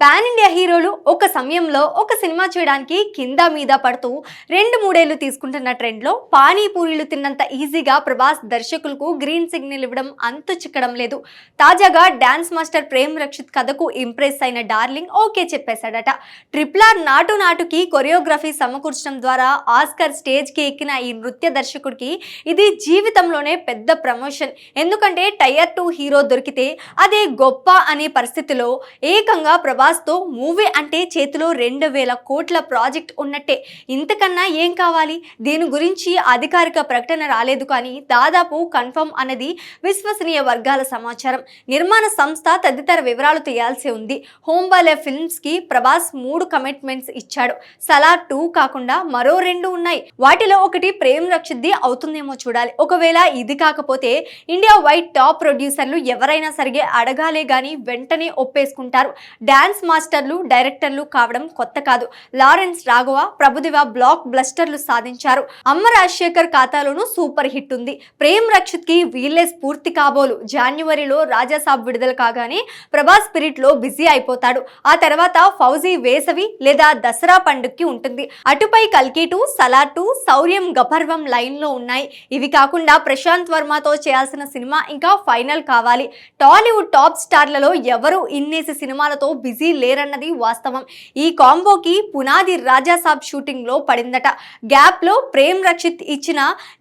Pan India హీరోలు ఒక సమయంలో ఒక సినిమా చేయడానికి కింద మీద పడుతూ రెండు మూడేళ్ళు తీసుకుంటున్న ట్రెండ్లో పానీపూరీలు తిన్నంత ఈజీగా ప్రభాస్ దర్శకులకు గ్రీన్ సిగ్నల్ ఇవ్వడం అంత చిక్కడం లేదు. తాజాగా డాన్స్ మాస్టర్ ప్రేమ్ రక్షిత్ కథకు ఇంప్రెస్ అయిన డార్లింగ్ ఓకే చెప్పేశాడట. ట్రిపుల్ ఆర్ నాటు నాటుకి కొరియోగ్రఫీ సమకూర్చడం ద్వారా ఆస్కర్ స్టేజ్కి ఎక్కిన ఈ నృత్య దర్శకుడికి ఇది జీవితంలోనే పెద్ద ప్రమోషన్. ఎందుకంటే టైర్ టూ హీరో దొరికితే అదే గొప్ప అనే పరిస్థితిలో ఏకంగా ప్రభాస్ ప్రభాస్తో మూవీ అంటే చేతిలో రెండు వేల కోట్ల ప్రాజెక్ట్ ఉన్నట్టే. ఇంతకన్నా ఏం కావాలి? దీని గురించి అధికారిక ప్రకటన రాలేదు కానీ దాదాపు కన్ఫర్మ్ అన్నది విశ్వసనీయ వర్గాల సమాచారం. నిర్మాణ సంస్థ తదితర వివరాలు తీయాల్సి ఉంది. హోంబాలే ఫిల్మ్స్కి ప్రభాస్ మూడు కమిట్మెంట్స్ ఇచ్చాడు. సలార్ టూ కాకుండా మరో రెండు ఉన్నాయి. వాటిలో ఒకటి ప్రేమ్ రక్షిద్ది అవుతుందేమో చూడాలి. ఒకవేళ ఇది కాకపోతే ఇండియా వైడ్ టాప్ ప్రొడ్యూసర్లు ఎవరైనా సరిగే అడగాలే కానీ వెంటనే ఒప్పేసుకుంటారు. డాన్స్ మాస్టర్లు డైరెక్టర్లు కావడం కొత్త కాదు. లారెన్స్ రాఘవ ప్రభుదివ బ్లాక్ బ్లస్టర్లు సాధించారు. అమ్మ రాజశేఖర్ ఖాతాలోనూ సూపర్ హిట్ ఉంది. ప్రేమ్ రక్షిత్కి వీళ్ళే స్ఫూర్తి కాబోలు. జాన్యువరిలో రాజాసాబ్ విడుదల కాగానే ప్రభాస్ స్పిరిట్లో బిజీ అయిపోతాడు. ఆ తర్వాత ఫౌజీ వేసవి లేదా దసరా పండుగకి ఉంటుంది. అటుపై కల్కి టూ సలార్ టూ శౌర్యం గపర్వం లైన్లో ఉన్నాయి. ఇవి కాకుండా ప్రశాంత్ వర్మతో చేయాల్సిన సినిమా ఇంకా ఫైనల్ కావాలి. టాలీవుడ్ టాప్ స్టార్లలో ఎవరు ఇన్నేసి సినిమాలతో బిజీ లేరన్నది వాస్తవం. ఈ కాంబోకి పునాది రాజాసాబ్ షూటింగ్లో పడిందట. గ్యాప్లో ప్రేమ్ రక్షిత్ ఇచ్చిన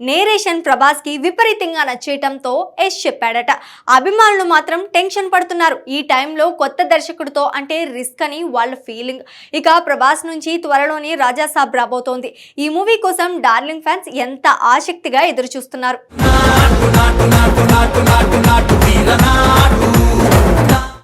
నేరేషన్ ప్రభాస్కి విపరీతంగా నచ్చేయటంతో యశ్ చెప్పాడట. అభిమానులు మాత్రం టెన్షన్ పడుతున్నారు. ఈ టైంలో కొత్త దర్శకుడితో అంటే రిస్క్ అని వాళ్ళ ఫీలింగ్. ఇక ప్రభాస్ నుంచి త్వరలోనే రాజాసాబ్ రాబోతోంది. ఈ మూవీ కోసం డార్లింగ్ ఫ్యాన్స్ ఎంత ఆసక్తిగా ఎదురు చూస్తున్నారు